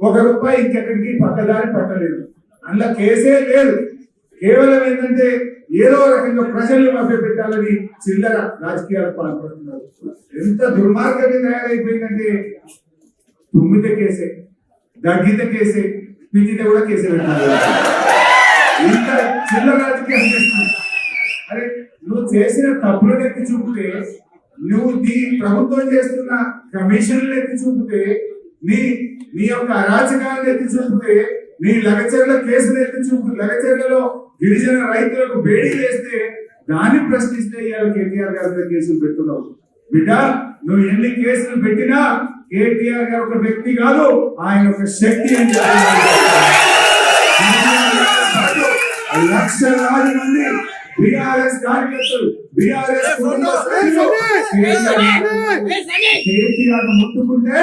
ఒక రూపాయి ఇంకెక్కడికి పక్కదారి పట్టలేదు. అందులో కేసే లేదు. కేవలం ఏంటంటే ఏదో రకంగా ప్రజల్ని మభ్యపెట్టాలని చిల్లర రాజకీయాలకు పాల్పడుతున్నారు. ఎంత దుర్మార్గంగా తయారైపోయిందంటే తుమ్మితే కేసే దగ్గితే కేసే పిచ్చితే కూడా కేసే ఇంత చిల్లర రాజకీయం చేస్తున్నారు. అరే నువ్వు చేసిన తప్పులను ఎత్తి చూపితే నువ్వు దీ ప్రభుత్వం చేస్తున్న కమిషన్లు ఎత్తి చూపితే నీ నీ యొక్క అరాచకాలను ఎత్తి చూపితే నీ లగచర్ల కేసులు ఎత్తి చూపు లగచర్లలో గిరిజన రైతులకు బేడీ వేస్తే దాన్ని ప్రశ్నిస్తే ఇవాళ కేటీఆర్ గారి మీద కేసులు పెట్టున్నావు బిడ్డ నువ్వు ఎన్ని కేసులు పెట్టినా కేటీఆర్ గారు ఒక వ్యక్తి కాదు ఆయన ఒక శక్తి అని లక్షలాది మంది బీఆర్ఎస్ కార్యకర్తలు బీఆర్ఎస్ ముట్టుకుంటే